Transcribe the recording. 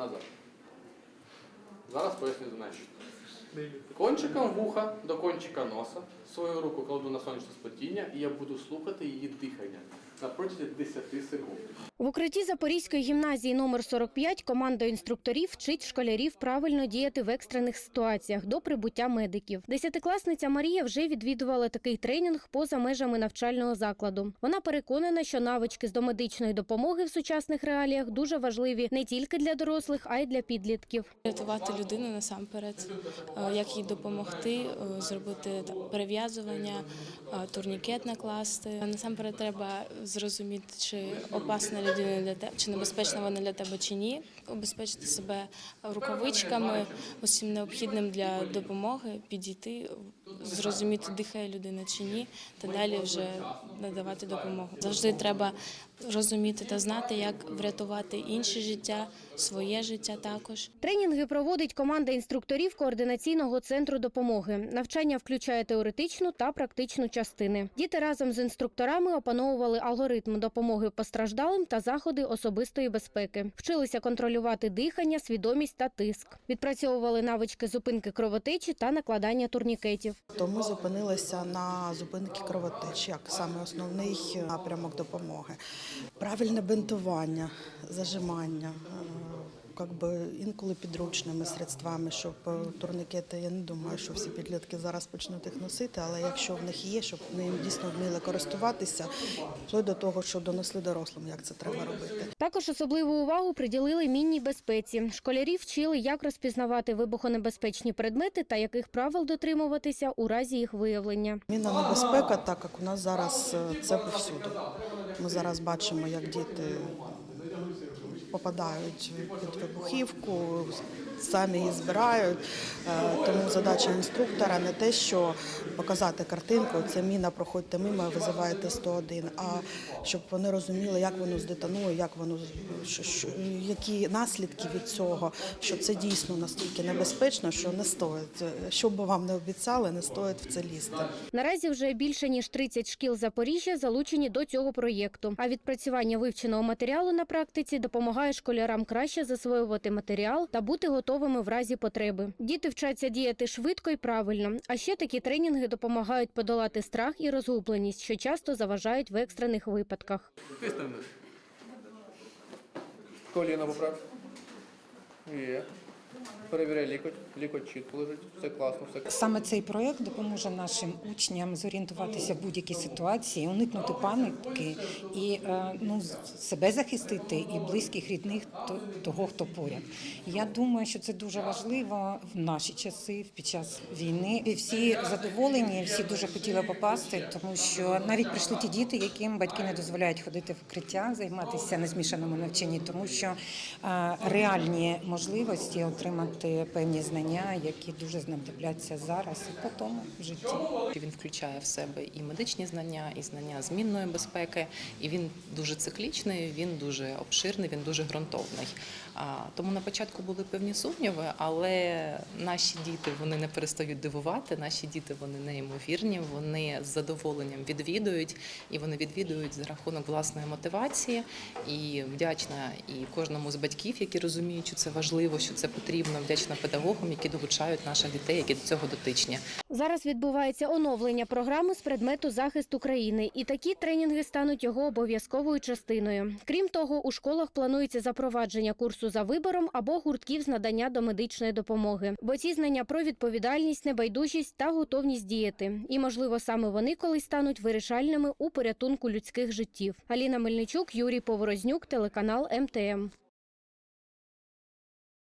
Назад. Зараз поясню значення. Кончиком вуха до кончика носа свою руку кладу на сонячне сплетіння і я буду слухати її дихання на протязі 10 секунд. В укритті Запорізької гімназії номер 45 команда інструкторів вчить школярів правильно діяти в екстрених ситуаціях до прибуття медиків. Десятикласниця Марія вже відвідувала такий тренінг поза межами навчального закладу. Вона переконана, що навички з домедичної допомоги в сучасних реаліях дуже важливі не тільки для дорослих, а й для підлітків. Рятувати людину насамперед, е, як їй допомогти, е, зробити там, перев'язування, е, турнікет накласти. Насамперед треба зрозуміти, чи опасна людина для тебе, чи небезпечна вона для тебе чи ні. Обезпечити себе рукавичками, усім необхідним для допомоги, підійти, зрозуміти, дихає людина чи ні, та далі вже надавати допомогу. Завжди треба розуміти та знати, як врятувати інше життя, своє життя також. Тренінги проводить команда інструкторів координаційного центру допомоги. Навчання включає теоретичну та практичну частини. Діти разом з інструкторами опановували алгоритм допомоги постраждалим та заходи особистої безпеки. Вчилися контролювати дихання, свідомість та тиск. Відпрацьовували навички зупинки кровотечі та накладання турнікетів. То ми зупинилися на зупинки кровотеч, як саме основний напрямок допомоги. Правильне бинтування, зажимання, як би інколи підручними средствами, щоб е, турнікети, я не думаю, що всі підлітки зараз почнуть їх носити, але якщо в них є, щоб вони дійсно вміли користуватися, вплоть до того, що донесли дорослим, як це треба робити. Також особливу увагу приділили мінній безпеці. Школярі вчили, як розпізнавати вибухонебезпечні предмети та яких правил дотримуватися у разі їх виявлення. Мінна небезпека, так як у нас зараз е, це повсюди. Ми зараз бачимо, як діти попадають під вибухівку, самі її збирають. Е, Тому задача інструктора не те, що показати картинку, це міна, проходьте мимо, визиваєте 101, а щоб вони розуміли, як воно здетонує, як воно які наслідки від цього, що це дійсно настільки небезпечно, що не стоїть. Що б вам не обіцяли, не стоїть в це лізти. Наразі вже більше ніж 30 шкіл Запоріжжя залучені до цього проєкту. А відпрацювання вивченого матеріалу на практиці допомагає школярам краще засвоювати матеріал та бути готовими в разі потреби. Діти вчаться діяти швидко і правильно. А ще такі тренінги допомагають подолати страх і розгубленість, що часто заважають в екстрених випадках. Вниз. Поправ. Є. Перевіряй лікоть. Лікоть чітко лежить. Все класно, все Саме цей проект допоможе нашим учням зорієнтуватися в будь-якій ситуації, уникнути паніки і е, ну, себе захистити і близьких рідних то- того, хто поряд. Я думаю, що це дуже важливо в наші часи, під час війни. І всі задоволені, всі дуже хотіли попасти, тому що навіть прийшли ті діти, яким батьки не дозволяють ходити в укриття, займатися на змішаному навчанні, тому що е, реальні можливості отримати певні знання, які дуже знадобляться зараз і потім в житті. Він включає в себе і медичні знання, і знання змінної безпеки, і він дуже циклічний, він дуже обширний, він дуже ґрунтовний. Тому на початку були певні сумніви, але наші діти вони не перестають дивувати. Наші діти вони неймовірні, вони з задоволенням відвідують, і вони відвідують за рахунок власної мотивації. І вдячна і кожному з батьків, які розуміють, що це важливо, що це потрібно. Вдячна педагогам, які долучають наших дітей, які до цього дотичні. Зараз відбувається оновлення програми з предмету захист України, і такі тренінги стануть його обов'язковою частиною. Крім того, у школах планується запровадження курсу за вибором або гуртків з надання до медичної допомоги. Бо ці знання про відповідальність, небайдужість та готовність діяти. І, можливо, саме вони колись стануть вирішальними у порятунку людських життів. Аліна Мельничук, Юрій Поворознюк, телеканал МТМ.